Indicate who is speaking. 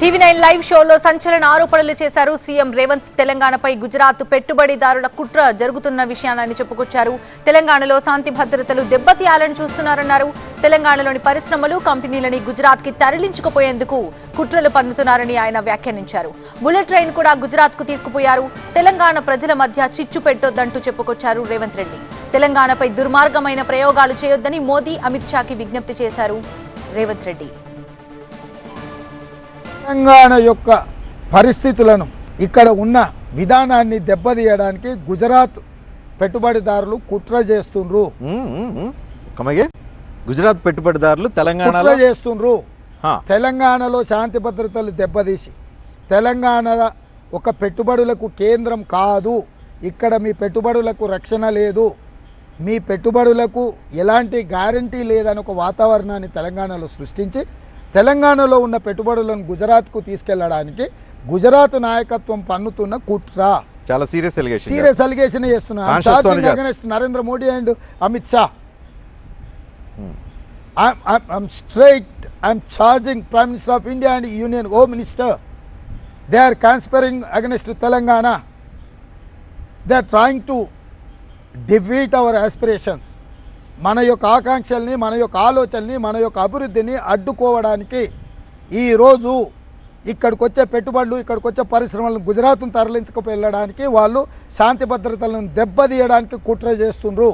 Speaker 1: TV nine live షోలో సంచలన ఆరోపణలు చేశారు సీఎం రేవంత్. తెలంగాణపై గుజరాత్ పెట్టుబడిదారుల కుట్ర జరుగుతున్న విషయాన్ని చెప్పుకొచ్చారు. తెలంగాణలో శాంతి భద్రతలు దెబ్బతీయాలని చూస్తున్నారన్నారు. తెలంగాణలోని పరిశ్రమలు కంపెనీలని గుజరాత్కి తరలించుకుపోయేందుకు కుట్రలు పన్నుతున్నారని ఆయన వ్యాఖ్యానించారు. బుల్లెట్ ట్రైన్ కూడా గుజరాత్కు తీసుకుపోయారు. తెలంగాణ ప్రజల మధ్య చిచ్చు పెట్టొద్దంటూ చెప్పుకొచ్చారు రేవంత్ రెడ్డి. తెలంగాణపై దుర్మార్గమైన ప్రయోగాలు చేయొద్దని మోదీ అమిత్ షాకి విజ్ఞప్తి చేశారు రేవంత్ రెడ్డి.
Speaker 2: తెలంగాణ యొక్క పరిస్థితులను ఇక్కడ ఉన్న విధానాన్ని దెబ్బతీయడానికి గుజరాత్ పెట్టుబడిదారులు కుట్ర చేస్తుండ్రు.
Speaker 3: గుజరాత్ పెట్టుబడిదారులు
Speaker 2: కుట్ర
Speaker 3: తెలంగాణలో
Speaker 2: చేస్తుండ్రు తెలంగాణలో శాంతి భద్రతలు దెబ్బతీసి తెలంగాణ ఒక పెట్టుబడులకు కేంద్రం కాదు. ఇక్కడ మీ పెట్టుబడులకు రక్షణ లేదు. మీ పెట్టుబడులకు ఎలాంటి గ్యారంటీ లేదని ఒక వాతావరణాన్ని తెలంగాణలో సృష్టించి తెలంగాణలో ఉన్న పెట్టుబడులను గుజరాత్కు తీసుకెళ్ళడానికి గుజరాత్ నాయకత్వం పన్నుతున్న కుట్ర.
Speaker 3: చాలా సీరియస్ ఎలిగేషన్
Speaker 2: సీరియస్
Speaker 3: ఎలిగేషన్
Speaker 2: చేస్తున్నారు Narendra Modi and Amit Shah. I'm straight I'm charging prime minister of India and union home minister. They are conspiring against Telangana. They are trying to defeat our aspirations. మన యొక్క ఆకాంక్షల్ని మన యొక్క ఆలోచనని మన యొక్క అభివృద్ధిని అడ్డుకోవడానికి ఈరోజు ఇక్కడికి వచ్చే పెట్టుబడులు ఇక్కడికి వచ్చే పరిశ్రమలను గుజరాత్ను తరలించుకు వెళ్ళడానికి వాళ్ళు శాంతి భద్రతలను దెబ్బతీయడానికి కుట్ర చేస్తుండ్రు.